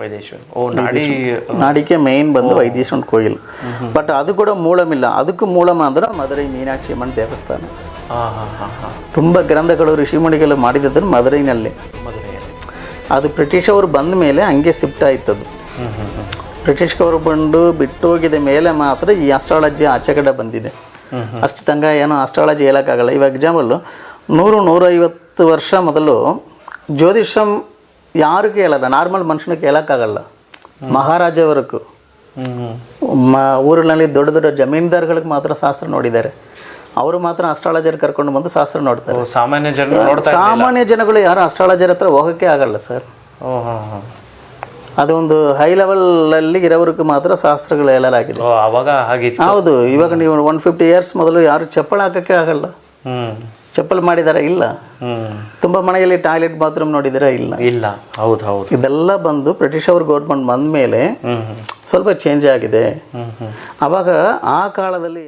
ವೈದೇಶ್ವರ ಓ ನಾಡಿ ನಾಡಿಕೆ ಮೇನ್ ಬಂದು ವೈದೇಶ್ವರನ ಕೋಯಿಲ್. ಬಟ್ ಅದು ಕೂಡ ಮೂಲಮಿಲ್ಲ ಅದಕ್ಕೂ ಮೂಲ ಅಂದ್ರೆ ಮಧುರೈ ಮೀನಾಕ್ಷಿ ಅಮ್ಮನ ದೇವಸ್ಥಾನ. ತುಂಬಾ ಗ್ರಂಥಗಳು ಋಷಿಮುನಿಗಳು ಮಾಡಿದ್ದು ಮದುರೈನಲ್ಲಿ. ಮದುವೆಯಲ್ಲಿ ಅದು ಬ್ರಿಟಿಷ್ ಅವರು ಬಂದ ಮೇಲೆ ಹಂಗೆ ಶಿಫ್ಟ್ ಆಯ್ತದು. ಬ್ರಿಟಿಷ್ ಅವರು ಬಂದು ಬಿಟ್ಟು ಹೋಗಿದ ಮೇಲೆ ಮಾತ್ರ ಈ ಆಸ್ಟ್ರಾಲಜಿ ಆಚೆ ಕಡೆ ಬಂದಿದೆ ಅಷ್ಟು ತಂಗ ಏನೋ ಆಸ್ಟ್ರಾಲಜಿ ಹೇಳೋಕ್ಕಾಗಲ್ಲ. ಇವಾಗ ಎಕ್ಸಾಂಪಲ್ ನೂರು ನೂರೈವತ್ತು ವರ್ಷ ಮೊದಲು ಜ್ಯೋತಿಷಂ ಯಾರು ಕೇಳಲ್ಲ ನಾರ್ಮಲ್ ಮನುಷ್ಯನ ಕೇಳೋಕ್ಕಾಗಲ್ಲ. ಮಹಾರಾಜವರೆಗೂ ಮ ಊರಿನಲ್ಲಿ ದೊಡ್ಡ ದೊಡ್ಡ ಜಮೀನ್ದಾರ್ಗಳಿಗೆ ಮಾತ್ರ ಶಾಸ್ತ್ರ ನೋಡಿದ್ದಾರೆ. ಅವರು ಮಾತ್ರ ಅಸ್ಟ್ರಾಲಜರ್ ಕರ್ಕೊಂಡು ಬಂದು ಶಾಸ್ತ್ರ ನೋಡ್ತಾರೆ. ಸಾಮಾನ್ಯ ಜನ ಸಾಮಾನ್ಯ ಜನಗಳು ಯಾರು ಅಸ್ಟ್ರಾಲಜರ್ ಹತ್ರ ಹೋಗೋಕ್ಕೆ ಆಗಲ್ಲ ಸರ್. ಓ ಹಾ ಲೆವೆಲಲ್ಲಿ ಇರೋವ್ರಿಗೆ ಮಾತ್ರ ಶಾಸ್ತ್ರಗಳು ಹೇಳಲಾಗಿದೆ. ಅವಾಗ ಹಾಗಿತ್ತು ಹೌದು ಇವಾಗ ನೀವು ಒನ್ ಫಿಫ್ಟಿ ಇಯರ್ಸ್ ಮೊದಲು ಯಾರು ಚಪ್ಪಳ ಹಾಕಕ್ಕೆ ಆಗಲ್ಲ. ಚಪ್ಪಲ್ ಮಾಡಿದಾರ ಇಲ್ಲ. ತುಂಬಾ ಮನೆಯಲ್ಲಿ ಟಾಯ್ಲೆಟ್ ಬಾತ್ರೂಮ್ ನೋಡಿದಿರ ಇಲ್ಲ? ಇಲ್ಲ ಹೌದು ಹೌದು. ಇದೆಲ್ಲ ಬಂದು ಬ್ರಿಟಿಷ್ ಅವ್ರ ಗೌರ್ಮೆಂಟ್ ಬಂದ ಮೇಲೆ ಸ್ವಲ್ಪ ಚೇಂಜ್ ಆಗಿದೆ. ಅವಾಗ ಆ ಕಾಲದಲ್ಲಿ